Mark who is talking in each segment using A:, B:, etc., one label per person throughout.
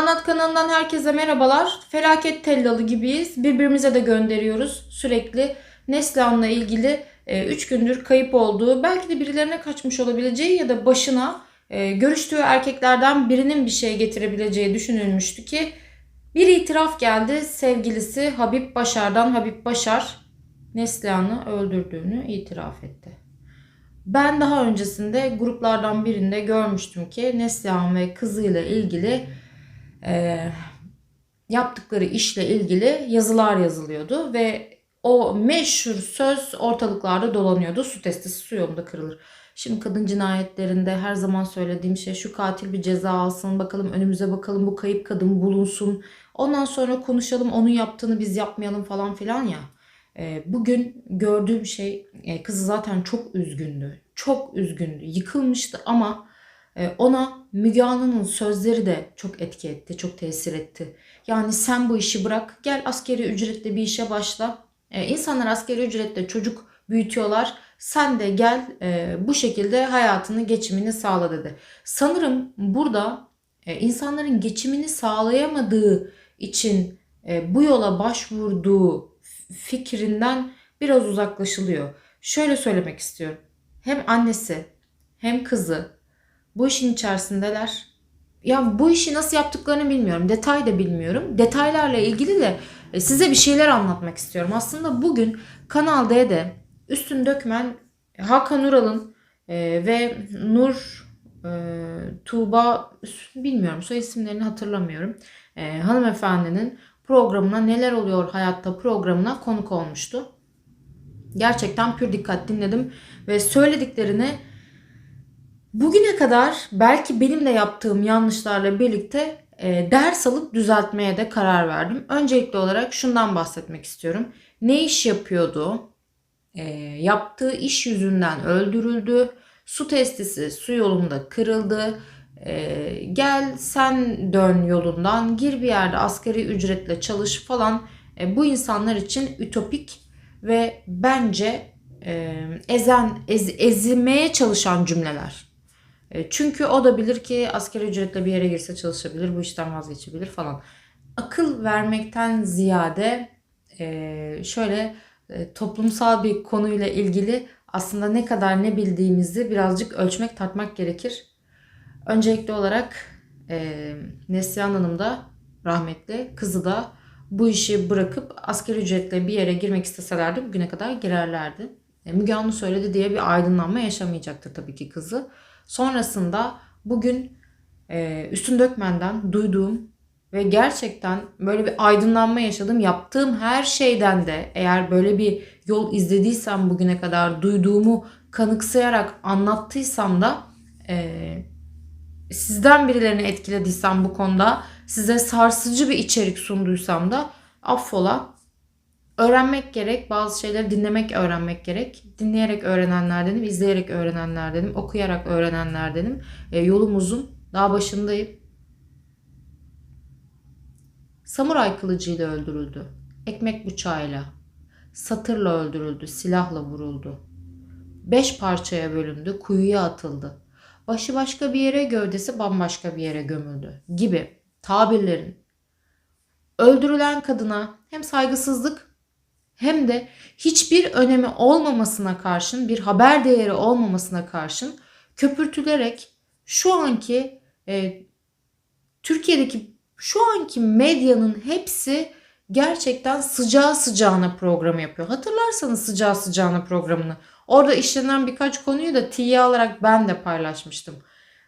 A: Anlat kanalından herkese merhabalar. Felaket tellalı gibiyiz. Birbirimize de gönderiyoruz sürekli. Neslihan'la ilgili 3 gündür kayıp olduğu, belki de birilerine kaçmış olabileceği ya da başına e, görüştüğü erkeklerden birinin bir şey getirebileceği düşünülmüştü ki bir itiraf geldi. Sevgilisi Habib Başar'dan Habib Başar Neslihan'ı öldürdüğünü itiraf etti. Ben daha öncesinde gruplardan birinde görmüştüm ki Neslihan ve kızıyla ilgili e, yaptıkları işle ilgili yazılar yazılıyordu ve o meşhur söz ortalıklarda dolanıyordu. Su testisi su yolunda kırılır. Şimdi kadın cinayetlerinde her zaman söylediğim şey şu katil bir ceza alsın bakalım önümüze bakalım bu kayıp kadın bulunsun. Ondan sonra konuşalım onun yaptığını biz yapmayalım falan filan ya. E, bugün gördüğüm şey e, kızı zaten çok üzgündü. Çok üzgündü. Yıkılmıştı ama ona Müge Anlı'nın sözleri de çok etki etti, çok tesir etti. Yani sen bu işi bırak, gel askeri ücretle bir işe başla. E, insanlar askeri ücretle çocuk büyütüyorlar. Sen de gel e, bu şekilde hayatını, geçimini sağla dedi. Sanırım burada e, insanların geçimini sağlayamadığı için e, bu yola başvurduğu fikrinden biraz uzaklaşılıyor. Şöyle söylemek istiyorum. Hem annesi hem kızı bu işin içerisindeler. Ya bu işi nasıl yaptıklarını bilmiyorum. Detay da bilmiyorum. Detaylarla ilgili de e, size bir şeyler anlatmak istiyorum. Aslında bugün Kanal D'de Üstün Dökmen Hakan Ural'ın e, ve Nur e, Tuğba bilmiyorum soy isimlerini hatırlamıyorum. E, hanımefendinin programına neler oluyor hayatta programına konuk olmuştu. Gerçekten pür dikkat dinledim ve söylediklerini bugüne kadar belki benim de yaptığım yanlışlarla birlikte e, ders alıp düzeltmeye de karar verdim. Öncelikli olarak şundan bahsetmek istiyorum. Ne iş yapıyordu? E, yaptığı iş yüzünden öldürüldü. Su testisi su yolunda kırıldı. E, gel sen dön yolundan gir bir yerde asgari ücretle çalış falan. E, bu insanlar için ütopik ve bence e, ezen ez, ezilmeye çalışan cümleler. E, çünkü o da bilir ki asgari ücretle bir yere girse çalışabilir, bu işten vazgeçebilir falan. Akıl vermekten ziyade e, şöyle e, toplumsal bir konuyla ilgili aslında ne kadar ne bildiğimizi birazcık ölçmek tartmak gerekir. Öncelikli olarak Neslihan Hanım da rahmetli, kızı da bu işi bırakıp asgari ücretle bir yere girmek isteselerdi bugüne kadar girerlerdi. Müge Anlı söyledi diye bir aydınlanma yaşamayacaktır tabii ki kızı. Sonrasında bugün e, Üstün Dökmen'den duyduğum ve gerçekten böyle bir aydınlanma yaşadım. Yaptığım her şeyden de eğer böyle bir yol izlediysem bugüne kadar duyduğumu kanıksayarak anlattıysam da e, sizden birilerini etkilediysem bu konuda size sarsıcı bir içerik sunduysam da affola. Öğrenmek gerek. Bazı şeyleri dinlemek, öğrenmek gerek. Dinleyerek öğrenenlerdenim, izleyerek öğrenenlerdenim, okuyarak öğrenenlerdenim. E, yolum uzun. Daha başındayım. Samuray kılıcıyla öldürüldü. Ekmek bıçağıyla. Satırla öldürüldü. Silahla vuruldu. Beş parçaya bölündü. Kuyuya atıldı. Başı başka bir yere, gövdesi bambaşka bir yere gömüldü. Gibi tabirlerin öldürülen kadına hem saygısızlık hem de hiçbir önemi olmamasına karşın, bir haber değeri olmamasına karşın köpürtülerek şu anki e, Türkiye'deki şu anki medyanın hepsi gerçekten sıcağı sıcağına program yapıyor. Hatırlarsanız sıcağı sıcağına programını. Orada işlenen birkaç konuyu da tiye alarak ben de paylaşmıştım.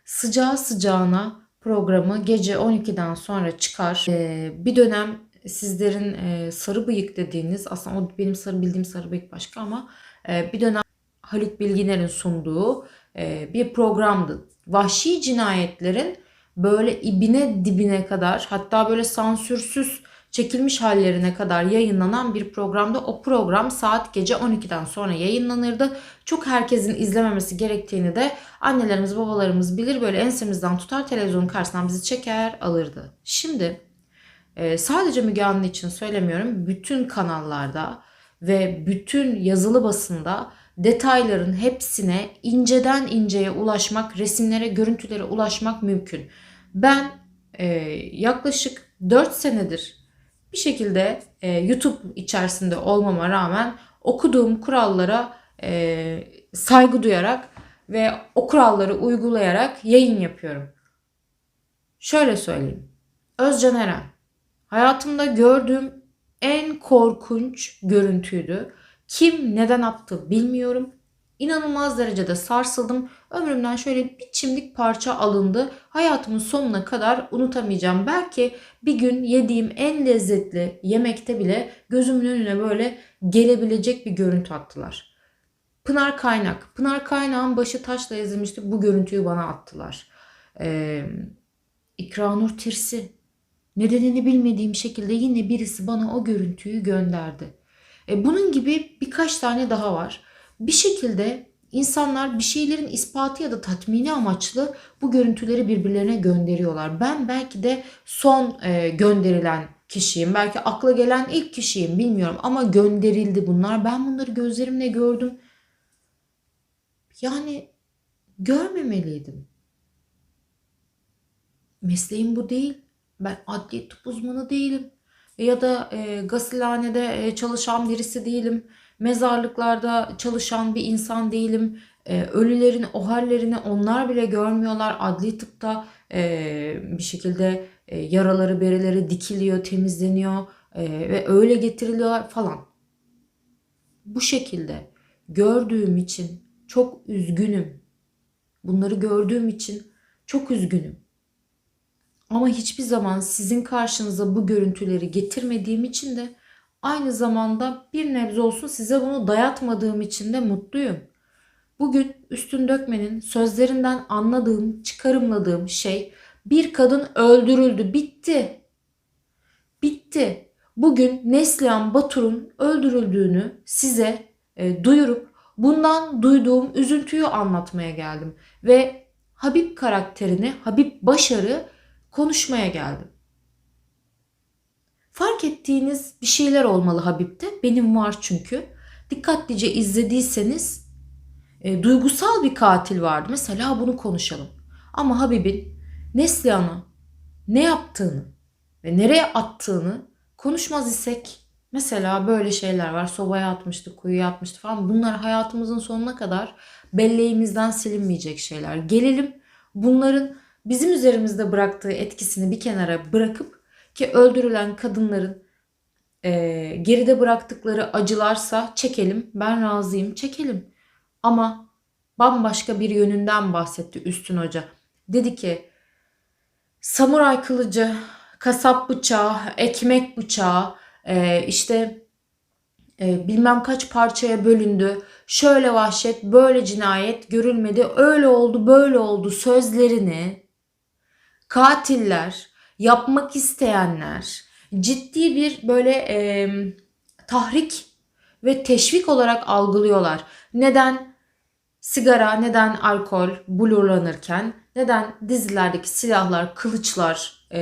A: Sıcağı sıcağına programı gece 12'den sonra çıkar. Ee, bir dönem sizlerin e, sarı bıyık dediğiniz aslında o benim sarı bildiğim sarı bıyık başka ama e, bir dönem Haluk Bilginer'in sunduğu e, bir programdı. Vahşi cinayetlerin böyle ibine dibine kadar hatta böyle sansürsüz çekilmiş hallerine kadar yayınlanan bir programda o program saat gece 12'den sonra yayınlanırdı. Çok herkesin izlememesi gerektiğini de annelerimiz babalarımız bilir böyle ensemizden tutar televizyonun karşısından bizi çeker alırdı. Şimdi e, sadece Müge Anlı için söylemiyorum bütün kanallarda ve bütün yazılı basında detayların hepsine inceden inceye ulaşmak, resimlere, görüntülere ulaşmak mümkün. Ben e, yaklaşık 4 senedir bir şekilde e, YouTube içerisinde olmama rağmen okuduğum kurallara e, saygı duyarak ve o kuralları uygulayarak yayın yapıyorum. Şöyle söyleyeyim. Özcan Eren. Hayatımda gördüğüm en korkunç görüntüydü. Kim neden attı bilmiyorum. İnanılmaz derecede sarsıldım. Ömrümden şöyle bir çimdik parça alındı. Hayatımın sonuna kadar unutamayacağım. Belki bir gün yediğim en lezzetli yemekte bile gözümün önüne böyle gelebilecek bir görüntü attılar. Pınar Kaynak. Pınar Kaynak'ın başı taşla yazılmıştı. Bu görüntüyü bana attılar. Ee, İkranur Tirsi. Nedenini bilmediğim şekilde yine birisi bana o görüntüyü gönderdi. E, bunun gibi birkaç tane daha var. Bir şekilde insanlar bir şeylerin ispatı ya da tatmini amaçlı bu görüntüleri birbirlerine gönderiyorlar. Ben belki de son e, gönderilen kişiyim. Belki akla gelen ilk kişiyim bilmiyorum ama gönderildi bunlar. Ben bunları gözlerimle gördüm. Yani görmemeliydim. Mesleğim bu değil. Ben adli tıp uzmanı değilim. Ya da e, gasilhanede e, çalışan birisi değilim. Mezarlıklarda çalışan bir insan değilim. E, ölülerin o hallerini onlar bile görmüyorlar. Adli tıpta e, bir şekilde e, yaraları bereleri dikiliyor, temizleniyor e, ve öyle getiriliyorlar falan. Bu şekilde gördüğüm için çok üzgünüm. Bunları gördüğüm için çok üzgünüm. Ama hiçbir zaman sizin karşınıza bu görüntüleri getirmediğim için de aynı zamanda bir nebze olsun size bunu dayatmadığım için de mutluyum. Bugün Üstün Dökmen'in sözlerinden anladığım, çıkarımladığım şey bir kadın öldürüldü, bitti. Bitti. Bugün Neslihan Batur'un öldürüldüğünü size e, duyurup bundan duyduğum üzüntüyü anlatmaya geldim. Ve Habib karakterini, Habib Başar'ı konuşmaya geldim. Fark ettiğiniz bir şeyler olmalı Habib'de. Benim var çünkü. Dikkatlice izlediyseniz e, duygusal bir katil vardı. Mesela bunu konuşalım. Ama Habib'in Neslihan'a ne yaptığını ve nereye attığını konuşmaz isek mesela böyle şeyler var. Sobaya atmıştı, kuyuya atmıştı falan. Bunlar hayatımızın sonuna kadar belleğimizden silinmeyecek şeyler. Gelelim bunların bizim üzerimizde bıraktığı etkisini bir kenara bırakıp ki öldürülen kadınların e, geride bıraktıkları acılarsa çekelim. Ben razıyım çekelim. Ama bambaşka bir yönünden bahsetti Üstün Hoca. Dedi ki samuray kılıcı, kasap bıçağı, ekmek bıçağı, e, işte e, bilmem kaç parçaya bölündü. Şöyle vahşet, böyle cinayet görülmedi. Öyle oldu, böyle oldu sözlerini katiller, yapmak isteyenler ciddi bir böyle e, tahrik ve teşvik olarak algılıyorlar. Neden sigara, neden alkol blurlanırken, neden dizilerdeki silahlar, kılıçlar e,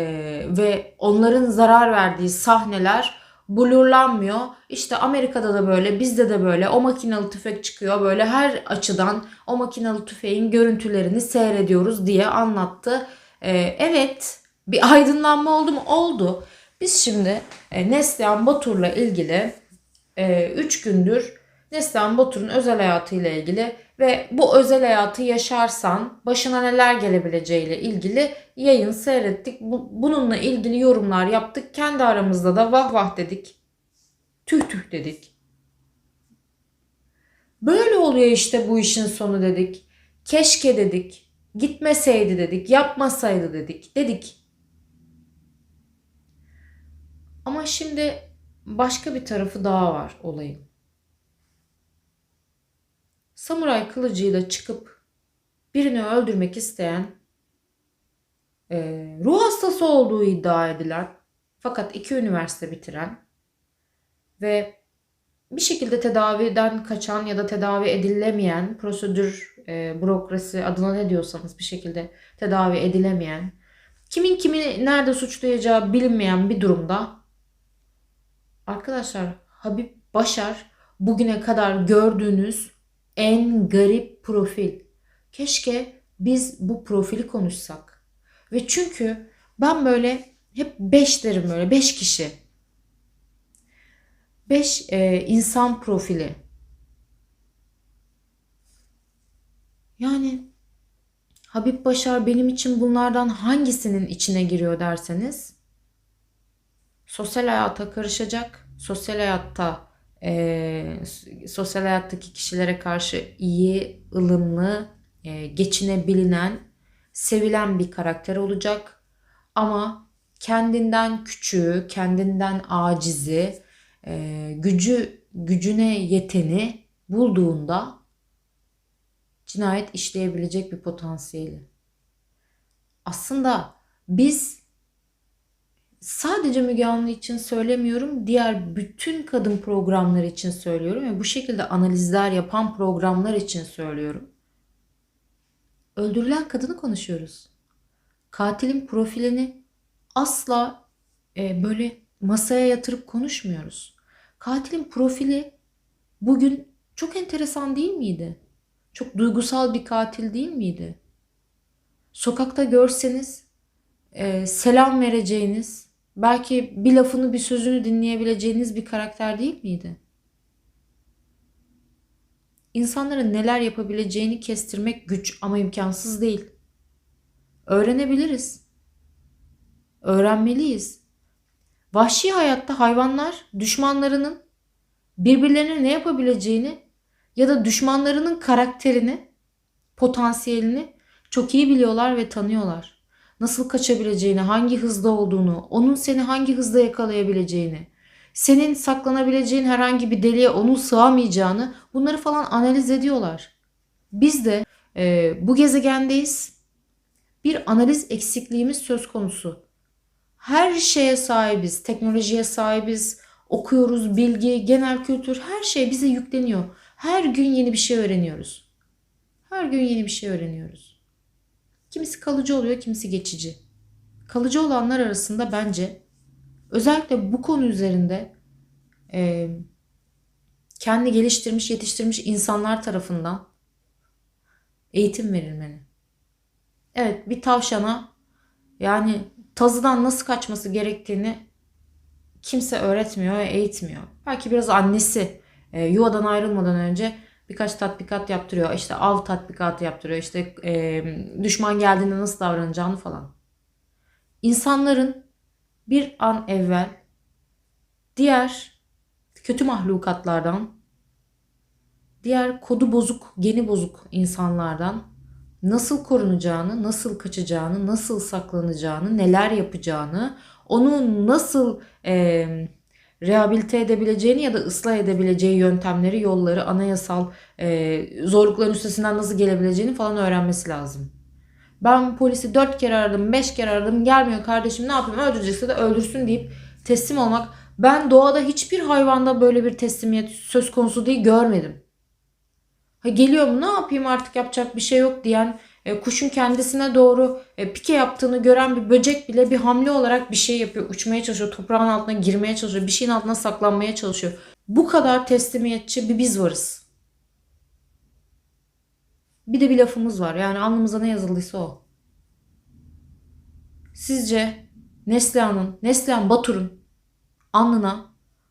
A: ve onların zarar verdiği sahneler blurlanmıyor. İşte Amerika'da da böyle, bizde de böyle o makinalı tüfek çıkıyor. Böyle her açıdan o makinalı tüfeğin görüntülerini seyrediyoruz diye anlattı. Ee, evet bir aydınlanma oldu mu? Oldu. Biz şimdi e, Neslihan Batur'la ilgili 3 e, gündür Neslihan Batur'un özel hayatıyla ilgili ve bu özel hayatı yaşarsan başına neler gelebileceğiyle ilgili yayın seyrettik. Bu, bununla ilgili yorumlar yaptık. Kendi aramızda da vah vah dedik. Tüh tüh dedik. Böyle oluyor işte bu işin sonu dedik. Keşke dedik. Gitmeseydi dedik, yapmasaydı dedik, dedik. Ama şimdi başka bir tarafı daha var olayın. Samuray kılıcıyla çıkıp birini öldürmek isteyen e, ruh hastası olduğu iddia edilen fakat iki üniversite bitiren ve bir şekilde tedaviden kaçan ya da tedavi edilemeyen prosedür, e, bürokrasi adına ne diyorsanız bir şekilde tedavi edilemeyen, kimin kimi nerede suçlayacağı bilinmeyen bir durumda arkadaşlar Habib Başar bugüne kadar gördüğünüz en garip profil. Keşke biz bu profili konuşsak. Ve çünkü Ben böyle hep beş derim böyle beş kişi. Beş e, insan profili. Yani Habib Başar benim için bunlardan hangisinin içine giriyor derseniz sosyal hayata karışacak, sosyal hayatta e, sosyal hayattaki kişilere karşı iyi, ılımlı, e, geçinebilinen, sevilen bir karakter olacak. Ama kendinden küçüğü, kendinden acizi, e, gücü gücüne yeteni bulduğunda cinayet işleyebilecek bir potansiyeli. Aslında biz sadece Müge Anlı için söylemiyorum, diğer bütün kadın programları için söylüyorum ve bu şekilde analizler yapan programlar için söylüyorum. Öldürülen kadını konuşuyoruz. Katilin profilini asla e, böyle masaya yatırıp konuşmuyoruz. Katilin profili bugün çok enteresan değil miydi? Çok duygusal bir katil değil miydi? Sokakta görseniz e, selam vereceğiniz, belki bir lafını bir sözünü dinleyebileceğiniz bir karakter değil miydi? İnsanların neler yapabileceğini kestirmek güç ama imkansız değil. Öğrenebiliriz. Öğrenmeliyiz. Vahşi hayatta hayvanlar düşmanlarının birbirlerine ne yapabileceğini ya da düşmanlarının karakterini, potansiyelini çok iyi biliyorlar ve tanıyorlar. Nasıl kaçabileceğini, hangi hızda olduğunu, onun seni hangi hızda yakalayabileceğini, senin saklanabileceğin herhangi bir deliğe onun sığamayacağını bunları falan analiz ediyorlar. Biz de e, bu gezegendeyiz. Bir analiz eksikliğimiz söz konusu. Her şeye sahibiz, teknolojiye sahibiz, okuyoruz, bilgi, genel kültür her şey bize yükleniyor. Her gün yeni bir şey öğreniyoruz. Her gün yeni bir şey öğreniyoruz. Kimisi kalıcı oluyor, kimisi geçici. Kalıcı olanlar arasında bence özellikle bu konu üzerinde e, kendi geliştirmiş, yetiştirmiş insanlar tarafından eğitim verilmeli. Evet, bir tavşana yani tazıdan nasıl kaçması gerektiğini kimse öğretmiyor ve eğitmiyor. Belki biraz annesi e, yuvadan ayrılmadan önce birkaç tatbikat yaptırıyor. İşte av tatbikatı yaptırıyor. İşte e, düşman geldiğinde nasıl davranacağını falan. İnsanların bir an evvel diğer kötü mahlukatlardan, diğer kodu bozuk, geni bozuk insanlardan nasıl korunacağını, nasıl kaçacağını, nasıl saklanacağını, neler yapacağını, onu nasıl e, rehabilite edebileceğini ya da ıslah edebileceği yöntemleri, yolları, anayasal e, zorlukların üstesinden nasıl gelebileceğini falan öğrenmesi lazım. Ben polisi dört kere aradım, beş kere aradım, gelmiyor kardeşim ne yapayım öldürecekse de öldürsün deyip teslim olmak. Ben doğada hiçbir hayvanda böyle bir teslimiyet söz konusu değil görmedim. Ha, geliyor mu ne yapayım artık yapacak bir şey yok diyen e, kuşun kendisine doğru e, pike yaptığını gören bir böcek bile bir hamle olarak bir şey yapıyor. Uçmaya çalışıyor, toprağın altına girmeye çalışıyor, bir şeyin altına saklanmaya çalışıyor. Bu kadar teslimiyetçi bir biz varız. Bir de bir lafımız var. Yani alnımıza ne yazıldıysa o. Sizce Neslihan'ın, Neslihan Batur'un alnına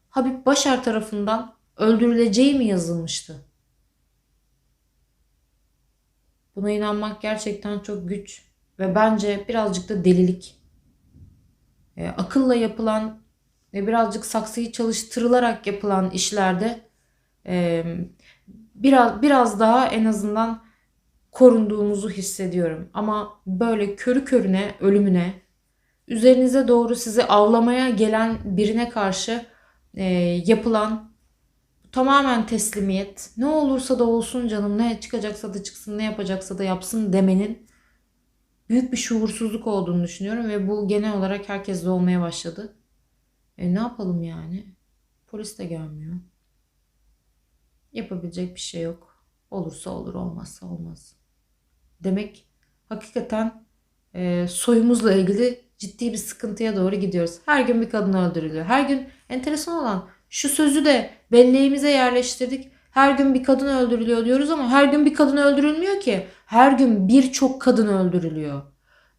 A: Habib Başar tarafından öldürüleceği mi yazılmıştı? Buna inanmak gerçekten çok güç ve bence birazcık da delilik. E, akılla yapılan ve birazcık saksıyı çalıştırılarak yapılan işlerde e, biraz biraz daha en azından korunduğumuzu hissediyorum. Ama böyle körü körüne ölümüne üzerinize doğru sizi avlamaya gelen birine karşı e, yapılan tamamen teslimiyet. Ne olursa da olsun canım, ne çıkacaksa da çıksın, ne yapacaksa da yapsın demenin büyük bir şuursuzluk olduğunu düşünüyorum ve bu genel olarak herkeste olmaya başladı. E ne yapalım yani? Polis de gelmiyor. Yapabilecek bir şey yok. Olursa olur, olmazsa olmaz. Demek hakikaten e, soyumuzla ilgili ciddi bir sıkıntıya doğru gidiyoruz. Her gün bir kadın öldürülüyor. Her gün enteresan olan şu sözü de belleğimize yerleştirdik. Her gün bir kadın öldürülüyor diyoruz ama her gün bir kadın öldürülmüyor ki. Her gün birçok kadın öldürülüyor.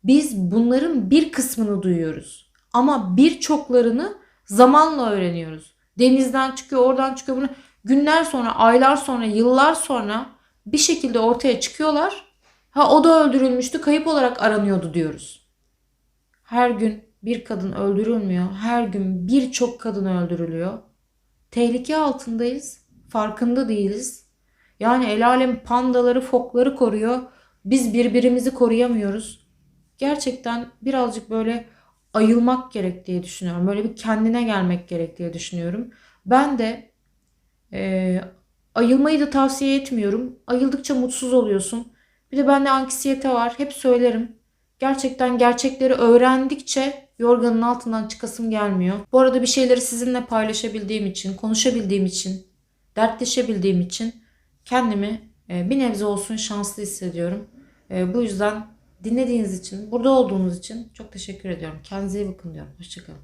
A: Biz bunların bir kısmını duyuyoruz. Ama birçoklarını zamanla öğreniyoruz. Denizden çıkıyor, oradan çıkıyor. Bunu günler sonra, aylar sonra, yıllar sonra bir şekilde ortaya çıkıyorlar. Ha o da öldürülmüştü, kayıp olarak aranıyordu diyoruz. Her gün bir kadın öldürülmüyor. Her gün birçok kadın öldürülüyor. Tehlike altındayız. Farkında değiliz. Yani el alem pandaları, fokları koruyor. Biz birbirimizi koruyamıyoruz. Gerçekten birazcık böyle ayılmak gerek diye düşünüyorum. Böyle bir kendine gelmek gerek diye düşünüyorum. Ben de e, ayılmayı da tavsiye etmiyorum. Ayıldıkça mutsuz oluyorsun. Bir de bende anksiyete var. Hep söylerim. Gerçekten gerçekleri öğrendikçe yorganın altından çıkasım gelmiyor. Bu arada bir şeyleri sizinle paylaşabildiğim için, konuşabildiğim için, dertleşebildiğim için kendimi e, bir nebze olsun şanslı hissediyorum. E, bu yüzden dinlediğiniz için, burada olduğunuz için çok teşekkür ediyorum. Kendinize iyi bakın diyorum. Hoşçakalın.